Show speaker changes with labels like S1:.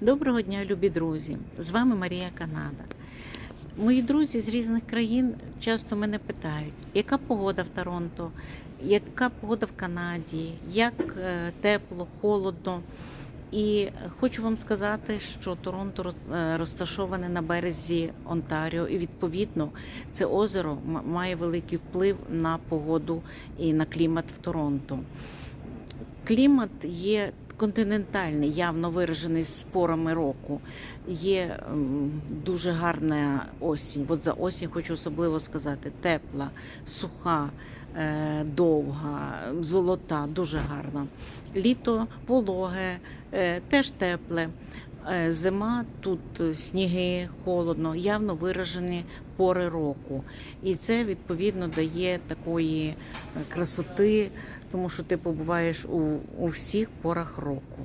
S1: Доброго дня, любі друзі! З вами Марія Канада. Мої друзі з різних країн часто мене питають, яка погода в Торонто, яка погода в Канаді, як е, тепло, холодно. І хочу вам сказати, що Торонто е, розташоване на березі Онтаріо, і відповідно це озеро має великий вплив на погоду і на клімат в Торонто. Клімат є континентальний, явно виражений з порами року. Є дуже гарна осінь. От за осінь хочу особливо сказати: тепла, суха, е, довга, золота, дуже гарна. Літо вологе, е, теж тепле. Е, Зима тут сніги, холодно, явно виражені пори року. І це відповідно дає такої красоти, тому що ти побуваєш у, у всіх порах року.